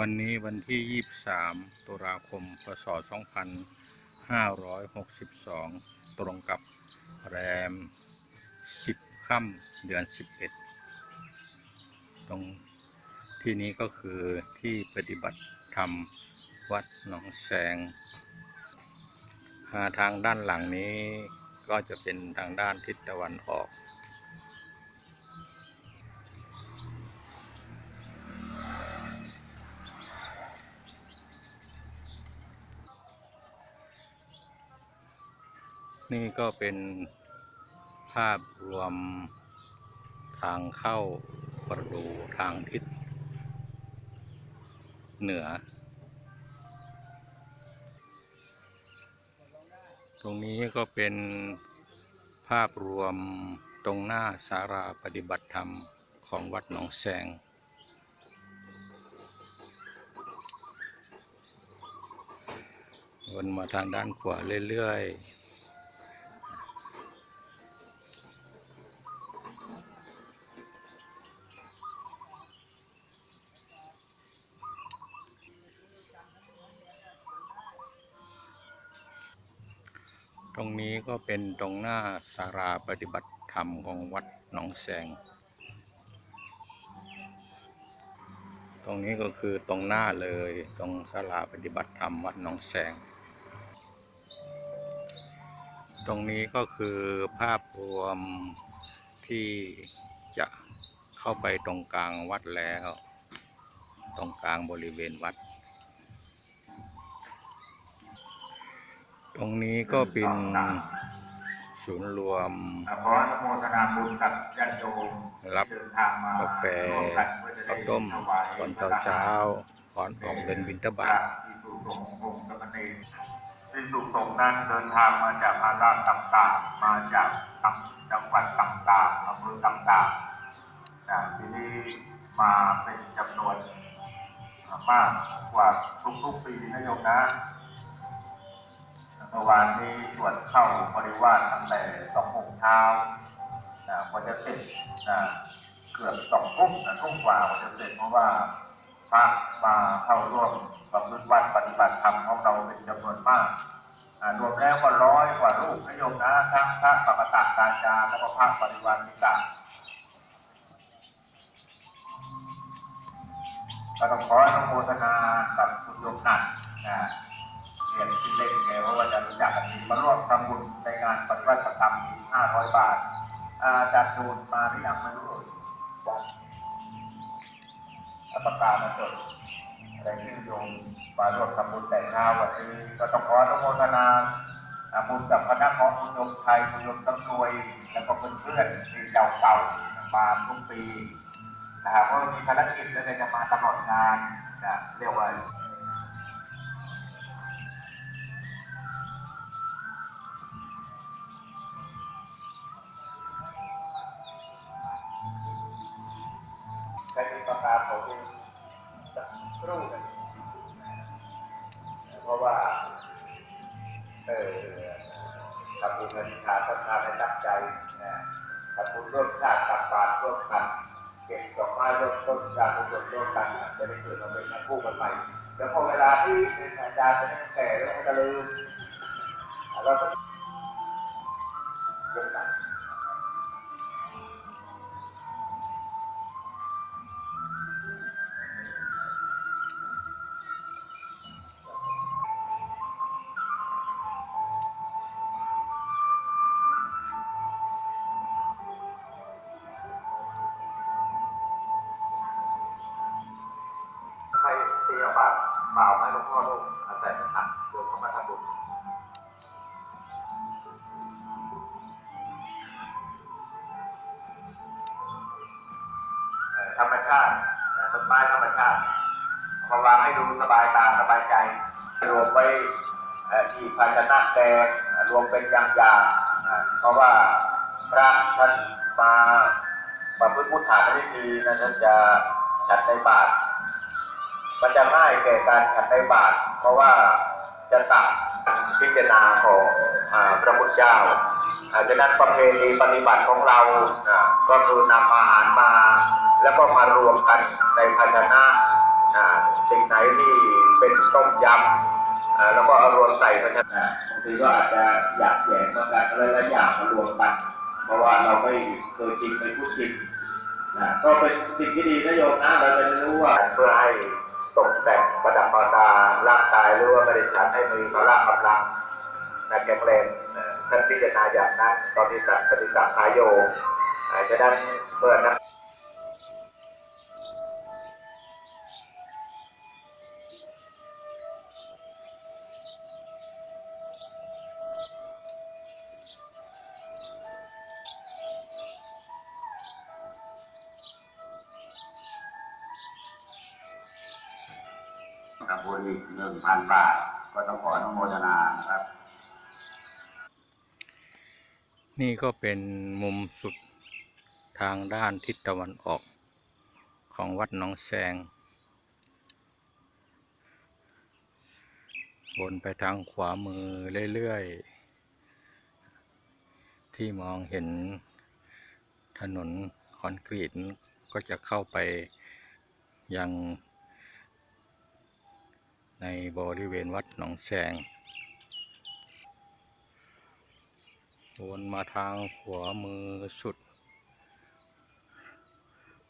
วันนี้วันที่ 23 ตุลาคม พศ 2562 ตรงกับแรม 10 ค่ำเดือน 11 ตรงที่นี้ก็คือที่ปฏิบัติธรรมวัดหนองแสงาทางด้านหลังนี้ก็จะเป็นทางด้านทิศตะวันออก นี่ก็เป็นภาพรวมทางเข้าประตูทางทิศเหนือ ตรงนี้ก็เป็นภาพรวมตรงหน้าสาราปฏิบัติธรรมของวัดหนองแสงวนมาทางด้านขวาเรื่อยๆ เป็นตรงหน้าสาราปฏิบัติธรรมของวัดหนองแสง ตรงนี้ก็คือตรงหน้าเลยตรงศาลาปฏิบัติธรรมวัดหนองแสง ตรงนี้ก็คือภาพรวมที่จะเข้าไปตรงกลางวัดแล้ว ตรงกลางบริเวณวัดตรงนี้ก็เป็น ศูนย์รวม ขออนุโมทนาบุญกับญาติโยมรับที่เดินทางมากาแฟร่วมกันเพื่อจะได้ข้าวต้มถวายตอนเช้าเช้าๆก่อนออกเดินบินทบาทที่สุสงฆ์องค์กรรมเนรที่สุสงฆ์นั้นเดินทางมาจากอาราต่างๆ มาจากจังหวัดต่างๆอำเภอต่างๆนะที่นี้มาเป็นจำนวนมากกว่าทุกๆปีนะโยมนะเมื่อวานนี้ตรวจเข้าบริวารตั้งแต่สองโมงเช้านะกว่าจะเสร็จนะเกือบสองทุ่มนะทุ่มกว่ากว่าจะเสร็จเพราะว่าพระมาเข้าร่วมกับรุ่นวัดปฏิบัติธรรมของเราเป็นจำนวนมากรวมแล้วก็ร้อยกว่ารูปนะโยมนะทั้งพระปฏิบัติการจาแล้วก็พระปฏิวัติต่างก็ต้องขออนุโมทนากับคุณโยมนันนะ เรียนที่เล่นแกเพราะว่าจะรู้จักกันมาร่วมทำบุญในงานปฏิวัติธรรม500 บาท อาจารย์ดูนมาหรือยังไม่รู้ยังอาประกาศมาจดอะไรที่โยมมาร่วมทำบุญแต่งงานวันนี้ก็ต้องขออนุโมทนาอ่าบุญกับคณะของคุณโยมไทยคุณโยมตั้งรวย แล้วก็เพื่อนๆที่เก่าเก่าๆมาทุกปีนะครับเพราะมีภารกิจแล้วจะมาตลอดงานนะเรียกว่า ใช้เป็นประกาศของเองสักครู่หนึงเพราะว่า เออทำบุญอธิษฐานทำงานให้ตั้งใจนะทำบุญร่วมชาติตักบาตรร่วมกันเก็บดอกไม้ร่วมต้นการกุศลร่วมกันจะได้เกิดมาเป็นนักผู้กันใหม่แล้วพอเวลาที่เป็นอาจารย์จะได้แก่แล้วก็จะลืมอะเราก็ร่วมกัน เปล่าให้หลวงพ่อลูกอาศัยประทัดรวมเข้ามาทำบุญธรรมชาติต้นไม้ธรรมชาติพอวางให้ดูสบายตาสบายใจรวมไว้ที่ภาชนะแดงรวมเป็นอย่างๆอ่าเพราะว่าพระท่านมาประพฤติพุทธาไม่ดีนะท่านจะจัดในบาตร มันจะง่ายแก่การฉันในบาตรเพราะว่าจะตักพิจารณาของอพระพุทธเจ้าอาฉะนั้นประเพณีปฏิบัติของเราก็คือนำอาหารมา แล้วก็มารวมกันในภาชนะอ่าสิ่งต้มยำแล้วก็เอารวมใส่กันนะบางทีก็อาจจะอยากแยกมากันอะไรหลายอย่างมารวมกัน เพราะว่าเราไม่เคยกินไม่พูดกินก็เป็นสิ่งที่ดีนะโยมนะเราจะรู้ว่าเพื่อให้ ตกแต่งประดับประดาร่างกายหรือว่าบริษัทให้มีพละกำลังนะแข็งแรงท่านพิจารณาอย่างนั้นตอนที่ตัดปฏิสัมพายโยอาจจะนั้นเมื่อนัก กับบุญอีกหนึ่งพันบาท ก็ต้องขออนุโมทนานครับ นี่ก็เป็นมุมสุดทางด้านทิศตะวันออกของวัดหนองแซงวนไปทางขวามือเรื่อย ๆ ที่มองเห็นถนนคอนกรีตก็จะเข้าไปยัง ในบริเวณวัดหนองแสงวนมาทางขวามือสุด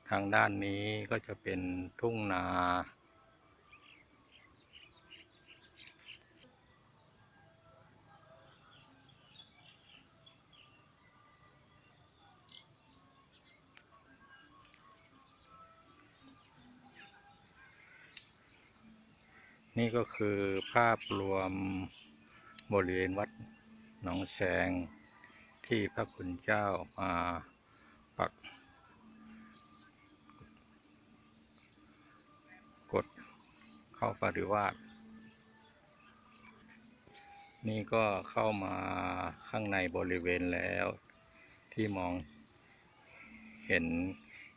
ทางด้านนี้ก็จะเป็นทุ่งนา นี่ก็คือภาพรวมบริเวณวัดหนองแสงที่พระคุณเจ้ามาปักกดเข้าปริวาสนี่ก็เข้ามาข้างในบริเวณแล้วที่มองเห็น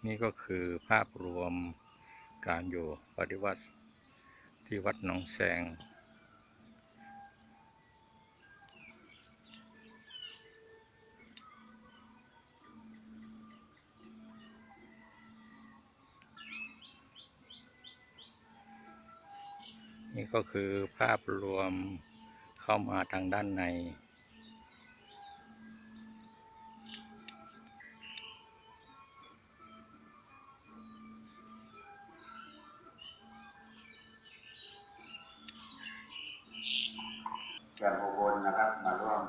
นี่ก็คือภาพรวมการอยู่ปฏิวัติ ที่วัดหนองแสง นี่ก็คือภาพรวมเข้ามาทางด้านใน แก่บุคคลนะครับ มาร่วม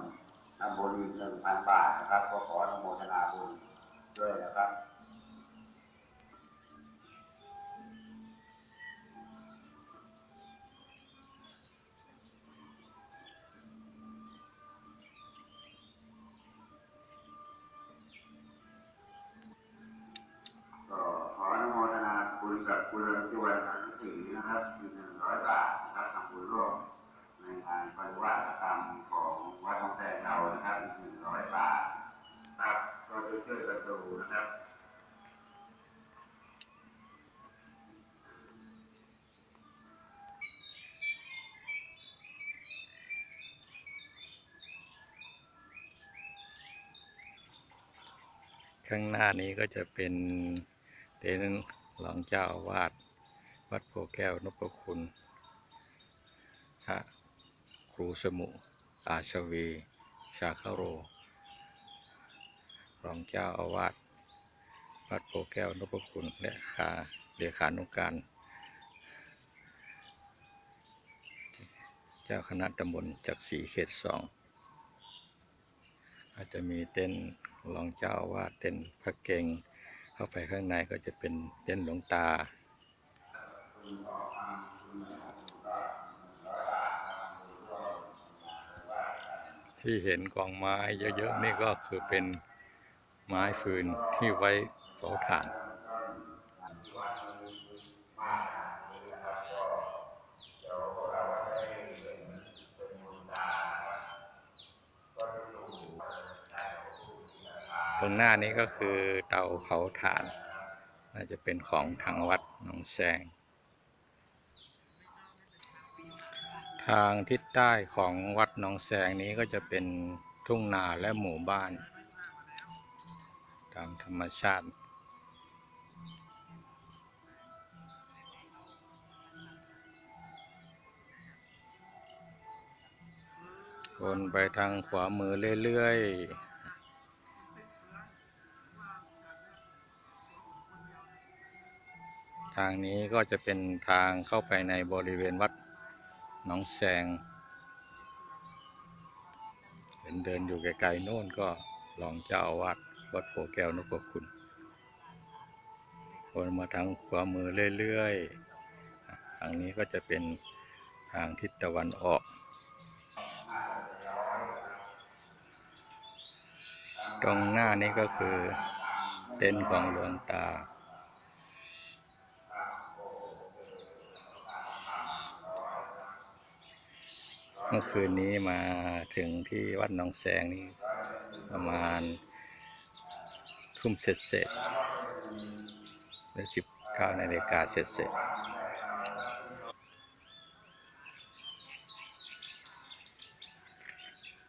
ทำบุญอีกหนึ่งพันบาทนะครับ ก็ขออนุโมทนาบุญด้วยนะครับก็ขออนุโมทนาบุญกับคุณรัติวันสังสีนะครับอีกหนึ่งร้อยบาทนะครับทำบุญร่วม ในงานปฏิวัติกรรมของวัดทองแสงเรานะครับอีกหนึ่งร้อยบาทครับก็ช่วยๆกันดูนะครับข้างหน้านี้ก็จะเป็นเต็นท์รองเจ้าอาวาสวัดโพแก้วนพคุณพระ รูสมุ อาชวี ชาคาโร รองเจ้าอาวาสวัดโพแก้วนพคุณและขาเลขานุการ เจ้าคณะตำบลจักสีเขตสอง อาจจะมีเต้นรองเจ้าอาวาดเต้นพระเก่ง เข้าไปข้างในก็จะเป็นเต้นหลวงตา ที่เห็นกองไม้เยอะๆนี่ก็คือเป็นไม้ฟืนที่ไว้เผาถ่าน ตรงหน้านี้ก็คือเตาเผาถ่าน น่าจะเป็นของทางวัดหนองแซง ทางทิศใต้ของวัดหนองแซงนี้ก็จะเป็นทุ่งนาและหมู่บ้าน ตามธรรมชาติ วนไปทางขวามือเรื่อยๆทางนี้ก็จะเป็นทางเข้าไปในบริเวณวัด น้องแสงเห็นเดินอยู่ไกลๆโน่นก็รองเจ้าอาวาดวัดโพแก้วนพคุณวนมาทางขวามือเรื่อยๆ ทางนี้ก็จะเป็นทางทิศตะวันออกตรงหน้านี้ก็คือเต็นท์ของหลวงตา เมื่อคืนนี้มาถึงที่วัดหนองแสงนี่ประมาณทุ่มเสร็จเสร็จแล้วสิบเก้านาฬิกาเสร็จเสร็จ